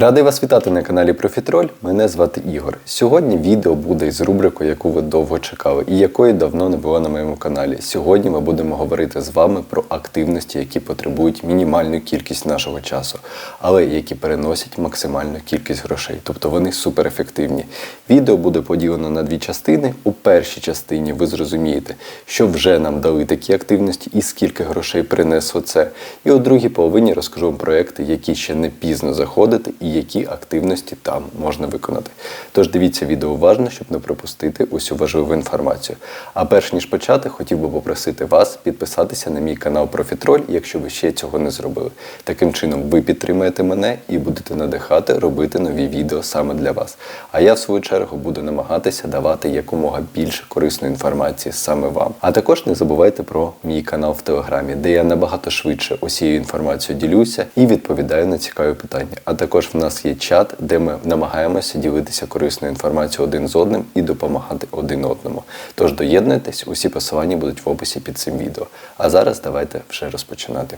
Радий вас вітати на каналі Профітроль. Мене звати Ігор. Сьогодні відео буде із рубрикою, яку ви довго чекали, і якої давно не було на моєму каналі. Сьогодні ми будемо говорити з вами про активності, які потребують мінімальну кількість нашого часу, але які переносять максимальну кількість грошей, тобто вони суперефективні. Відео буде поділено на дві частини. У першій частині ви зрозумієте, що вже нам дали такі активності і скільки грошей принесло це. І у другій половині розкажу вам проекти, які ще не пізно заходити і які активності там можна виконати. Тож дивіться відео уважно, щоб не пропустити усю важливу інформацію. А перш ніж почати, хотів би попросити вас підписатися на мій канал Профітроль, якщо ви ще цього не зробили. Таким чином ви підтримаєте мене і будете надихати робити нові відео саме для вас. А я в свою чергу буду намагатися давати якомога більше корисної інформації саме вам. А також не забувайте про мій канал в Телеграмі, де я набагато швидше усією інформацією ділюся і відповідаю на цікаві питання. А також в нас є чат, де ми намагаємося ділитися корисною інформацією один з одним і допомагати один одному. Тож доєднуйтесь, усі посилання будуть в описі під цим відео. А зараз давайте вже розпочинати.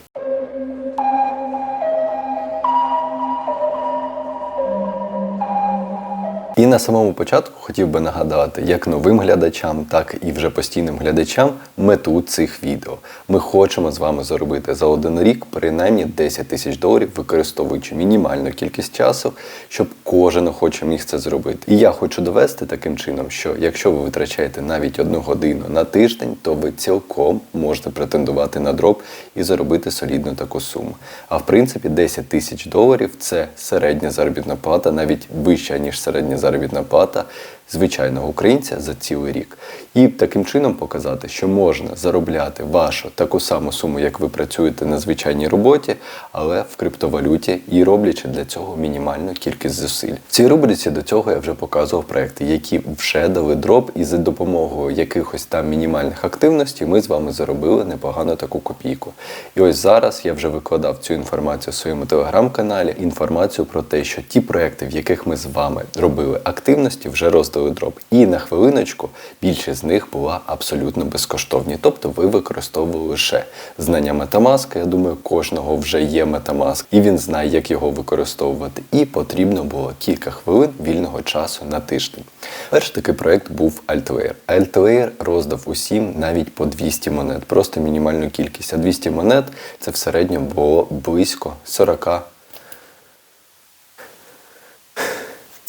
І на самому початку хотів би нагадати як новим глядачам, так і вже постійним глядачам мету цих відео. Ми хочемо з вами заробити за один рік принаймні 10 тисяч доларів, використовуючи мінімальну кількість часу, щоб кожен охоче міг це зробити. І я хочу довести таким чином, що якщо ви витрачаєте навіть одну годину на тиждень, то ви цілком можете претендувати на дроп і заробити солідну таку суму. А в принципі, 10 тисяч доларів це середня заробітна плата, навіть вища ніж середня заробітна плата звичайного українця за цілий рік. І таким чином показати, що можна заробляти вашу таку саму суму, як ви працюєте на звичайній роботі, але в криптовалюті і роблячи для цього мінімальну кількість зусиль. В цій рубриці до цього я вже показував проекти, які вже дали дроп, і за допомогою якихось там мінімальних активностей ми з вами заробили непогану таку копійку. І ось зараз я вже викладав цю інформацію в своєму телеграм-каналі. Інформацію про те, що ті проекти, в яких ми з вами робили активності, вже роздали дроп. І на хвилиночку більшість з них була абсолютно безкоштовні. Тобто ви використовували лише знання Metamask. Я думаю, кожного вже є Metamask, і він знає, як його використовувати. І потрібно було кілька хвилин вільного часу на тиждень. Перший такий проект був Altlayer. Altlayer роздав усім навіть по 200 монет, просто мінімальну кількість. А 200 монет це в середньому було близько 40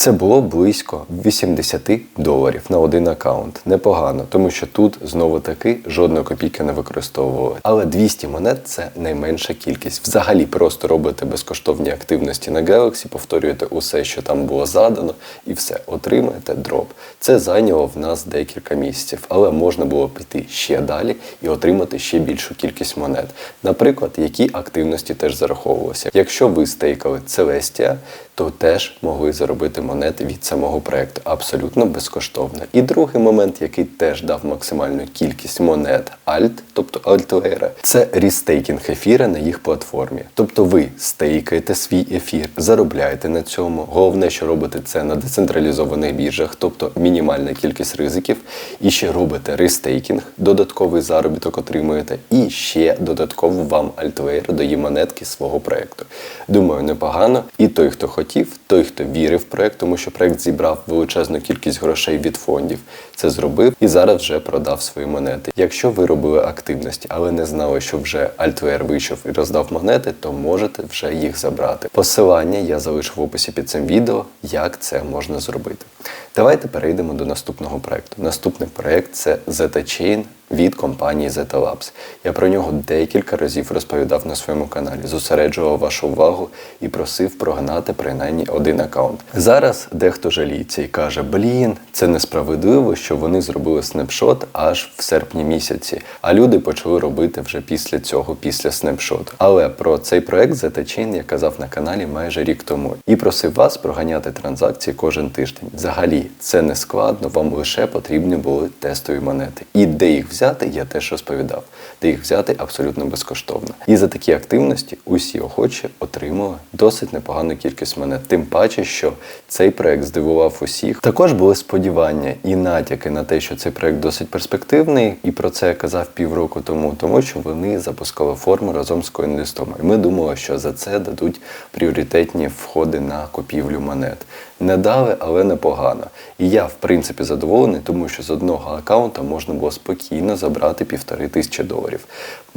Це було близько 80 доларів на один аккаунт. Непогано, тому що тут знову таки жодної копійки не використовували. Але 200 монет це найменша кількість. Взагалі просто робите безкоштовні активності на Galaxy, повторюєте усе, що там було задано, і все, отримаєте дроп. Це зайняло в нас декілька місяців, але можна було піти ще далі і отримати ще більшу кількість монет. Наприклад, які активності теж зараховувалися. Якщо ви стейкали Celestia, то теж могли заробити монети від самого проекту абсолютно безкоштовно. І другий момент, який теж дав максимальну кількість монет Alt, тобто Altlayer, це рестейкінг ефіра на їх платформі. Тобто ви стейкаєте свій ефір, заробляєте на цьому. Головне, що робите це на децентралізованих біржах, тобто мінімальна кількість ризиків, і ще робите рестейкінг, додатковий заробіток отримуєте, і ще додатково вам Altlayer дає монетки свого проекту. Думаю, непогано. І той, хто хотів, той, хто вірив в проект, тому що проект зібрав величезну кількість грошей від фондів, це зробив і зараз вже продав свої монети. Якщо ви робили активності, але не знали, що вже Altlayer вийшов і роздав монети, то можете вже їх забрати. Посилання я залишу в описі під цим відео, як це можна зробити. Давайте перейдемо до наступного проекту. Наступний проект це Zeta Chain від компанії Zeta Labs. Я про нього декілька разів розповідав на своєму каналі, зосереджував вашу увагу і просив прогнати принаймні один аккаунт. Зараз дехто жаліється і каже: Блін, це несправедливо, що вони зробили снапшот аж в серпні місяці, а люди почали робити вже після цього, після снапшоту. Але про цей проект Zeta Chain я казав на каналі майже рік тому і просив вас проганяти транзакції кожен тиждень. Взагалі, це не складно, вам лише потрібні були тестові монети. І де їх взяти, я теж розповідав, де їх взяти абсолютно безкоштовно. І за такі активності усі охочі отримали досить непогану кількість монет. Тим паче, що цей проект здивував усіх. Також були сподівання і натяки на те, що цей проект досить перспективний, і про це я казав півроку тому, тому що вони запускали форму разом з CoinListом. І ми думали, що за це дадуть пріоритетні входи на купівлю монет. Не дали, але непогано. І я, в принципі, задоволений, тому що з одного аккаунта можна було спокійно забрати півтори тисячі доларів.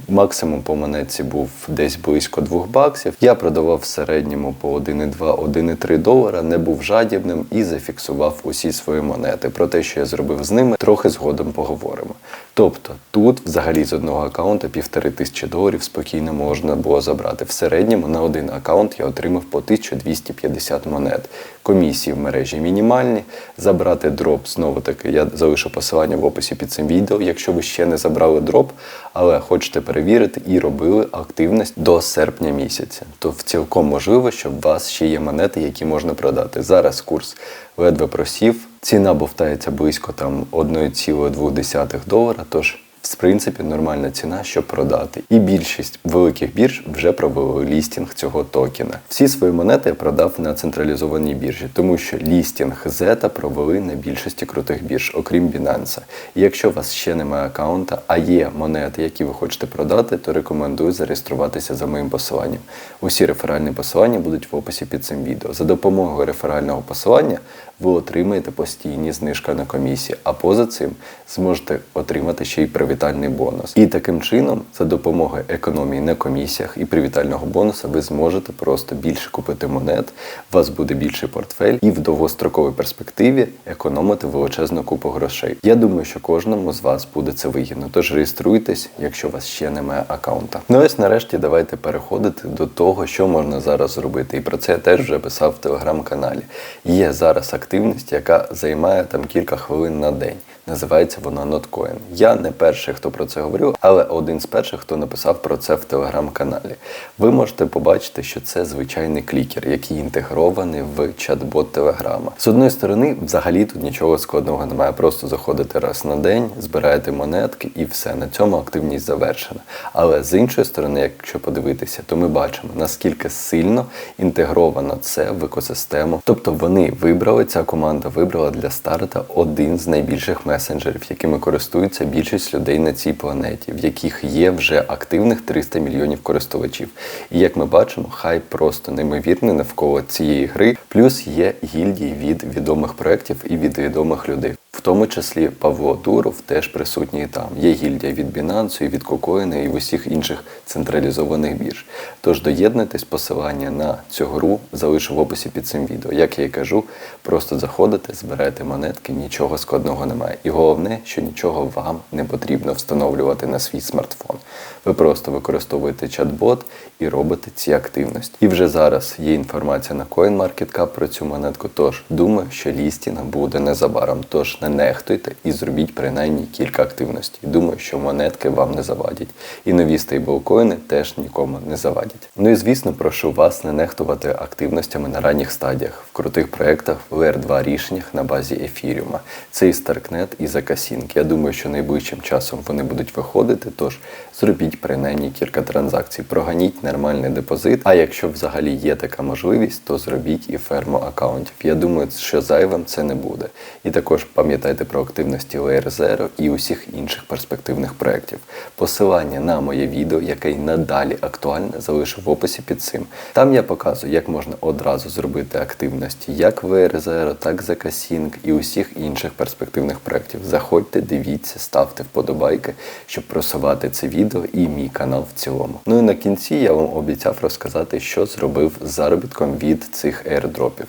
Максимум по монетці був десь близько 2 баксів. Я продавав в середньому по 1,2-1,3 долара, не був жадібним і зафіксував усі свої монети. Про те, що я зробив з ними, трохи згодом поговоримо. Тобто тут взагалі з одного аккаунта півтори тисячі доларів спокійно можна було забрати. В середньому на один аккаунт я отримав по 1250 монет. Комісії в мережі мінімальні. Забрати дроп знову таки. Я залишу посилання в описі під цим відео, якщо ви ще не забрали дроп, але хочете перевірити і робили активність до серпня місяця. То цілком можливо, що у вас ще є монети, які можна продати. Зараз курс ледве просів. Ціна бовтається близько там 1,2 долара. Тож в принципі, нормальна ціна, щоб продати. І більшість великих бірж вже провели лістінг цього токена. Всі свої монети я продав на централізованій біржі, тому що лістінг Zeta провели на більшості крутих бірж, окрім Binance. І якщо у вас ще немає аккаунта, а є монети, які ви хочете продати, то рекомендую зареєструватися за моїм посиланням. Усі реферальні посилання будуть в описі під цим відео. За допомогою реферального посилання ви отримаєте постійні знижки на комісії, а поза цим зможете отримати ще й привітальний бонус. І таким чином, за допомогою економії на комісіях і привітального бонуса, ви зможете просто більше купити монет, у вас буде більший портфель і в довгостроковій перспективі економити величезну купу грошей. Я думаю, що кожному з вас буде це вигідно. Тож реєструйтесь, якщо у вас ще немає аккаунта. Ну ось нарешті давайте переходити до того, що можна зараз зробити. І про це я теж вже писав в телеграм-каналі. Є зараз активність, яка займає там кілька хвилин на день. Називається вона NotCoin. Я не перший, хто про це говорив, але один з перших, хто написав про це в телеграм-каналі. Ви можете побачити, що це звичайний клікер, який інтегрований в чат-бот Телеграма. З одної сторони, взагалі тут нічого складного немає. Просто заходите раз на день, збираєте монетки і все. На цьому активність завершена. Але з іншої сторони, якщо подивитися, то ми бачимо, наскільки сильно інтегровано це в екосистему. Тобто вони вибрали, ця команда вибрала для старта один з найбільших месенджерів, якими користуються більшість людей на цій планеті, в яких є вже активних 300 мільйонів користувачів. І як ми бачимо, хайп просто неймовірний навколо цієї гри. Плюс є гільдії від відомих проєктів і від відомих людей. В тому числі Павло Дуров теж присутній там. Є гільдія від Binance, і від Кокоїна і в усіх інших централізованих бірж. Тож доєднуйтесь, посилання на цю гру залишу в описі під цим відео. Як я і кажу, просто заходите, збираєте монетки, нічого складного немає. І головне, що нічого вам не потрібно встановлювати на свій смартфон. Ви просто використовуєте чат-бот і робите ці активності. І вже зараз є інформація на CoinMarketCap про цю монетку. Тож думаю, що лістінг буде незабаром. Тож не нехтуйте і зробіть принаймні кілька активностей. Думаю, що монетки вам не завадять. І нові стейблкоїни теж нікому не завадять. Ну і звісно, прошу вас не нехтувати активностями на ранніх стадіях в крутих проєктах в LR2 рішеннях на базі ефіріума. Це і Starknet, і Zakasync. Я думаю, що найближчим часом вони будуть виходити. Тож зробіть принаймні кілька транзакцій, проганіть нормальний депозит. А якщо взагалі є така можливість, то зробіть і ферму аккаунтів. Я думаю, що зайвим це не буде. І також пам'ятайте про активності Layer Zero і усіх інших перспективних проєктів. Посилання на моє відео, яке й надалі актуальне, залишу в описі під цим. Там я показую, як можна одразу зробити активності як в Zero, так і Zakasync і усіх інших перспективних проєктів. Заходьте, дивіться, ставте вподобайки, щоб просувати це відео і мій канал в цілому. Ну і на кінці я вам обіцяв розказати, що зробив з заробітком від цих airdropів.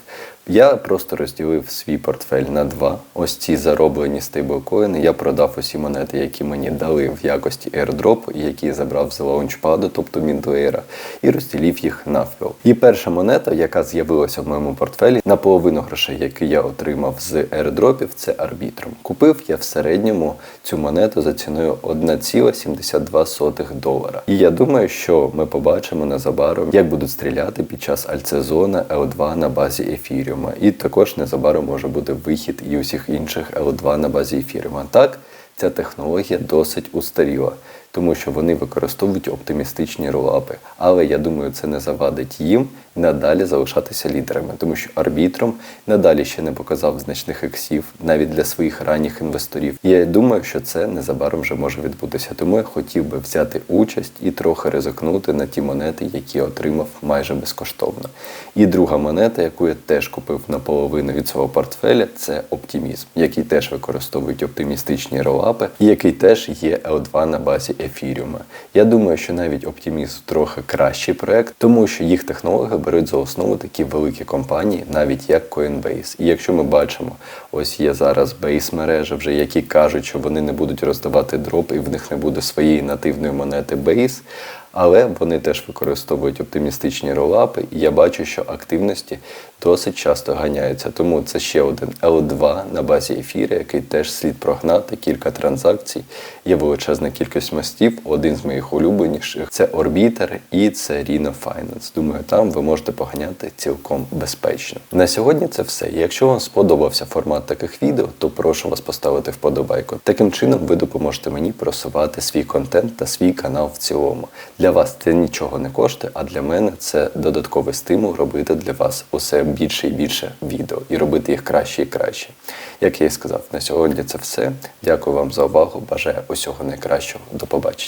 Я просто розділив свій портфель на два. Ось ці зароблені стейблкоїни. Я продав усі монети, які мені дали в якості airdrop, які я забрав з лаунчпаду, тобто Міндлеєра, і розділив їх навпіл. І перша монета, яка з'явилася в моєму портфелі, наполовину грошей, які я отримав з airdropів, це арбітром. Купив я в середньому цю монету за ціною 1,72 долара. І я думаю, що ми побачимо незабаром, як будуть стріляти під час альцезона L2 на базі ефіріума. І також незабаром може бути вихід і усіх інших L2 на базі ефіріума. Так, ця технологія досить устаріла, тому що вони використовують оптимістичні ролапи. Але я думаю, це не завадить їм надалі залишатися лідерами, тому що арбітром надалі ще не показав значних ексів навіть для своїх ранніх інвесторів. І я думаю, що це незабаром вже може відбутися. Тому я хотів би взяти участь і трохи ризикнути на ті монети, які отримав майже безкоштовно. І друга монета, яку я теж купив наполовину від свого портфеля, це оптимізм, який теж використовують оптимістичні ролапи, який теж є L2 на базі ефіріума. Я думаю, що навіть оптимізм трохи кращий проект, тому що їх технології беруть за основу такі великі компанії, навіть як Coinbase. І якщо ми бачимо, ось є зараз бейс мережа, вже які кажуть, що вони не будуть роздавати дроп, і в них не буде своєї нативної монети Base, але вони теж використовують оптимістичні ролапи, і я бачу, що активності досить часто ганяються. Тому це ще один L2 на базі ефіру, який теж слід прогнати, кілька транзакцій. Є величезна кількість мостів. Один з моїх улюбленіших це Orbiter і це Reno Finance. Думаю, там ви можете поганяти цілком безпечно. На сьогодні це все. Якщо вам сподобався формат таких відео, то прошу вас поставити вподобайку. Таким чином ви допоможете мені просувати свій контент та свій канал в цілому. Для вас це нічого не коштує, а для мене це додатковий стимул робити для вас усе більше і більше відео і робити їх краще і краще. Як я і сказав, на сьогодні це все. Дякую вам за увагу. Бажаю усього найкращого. До побачення.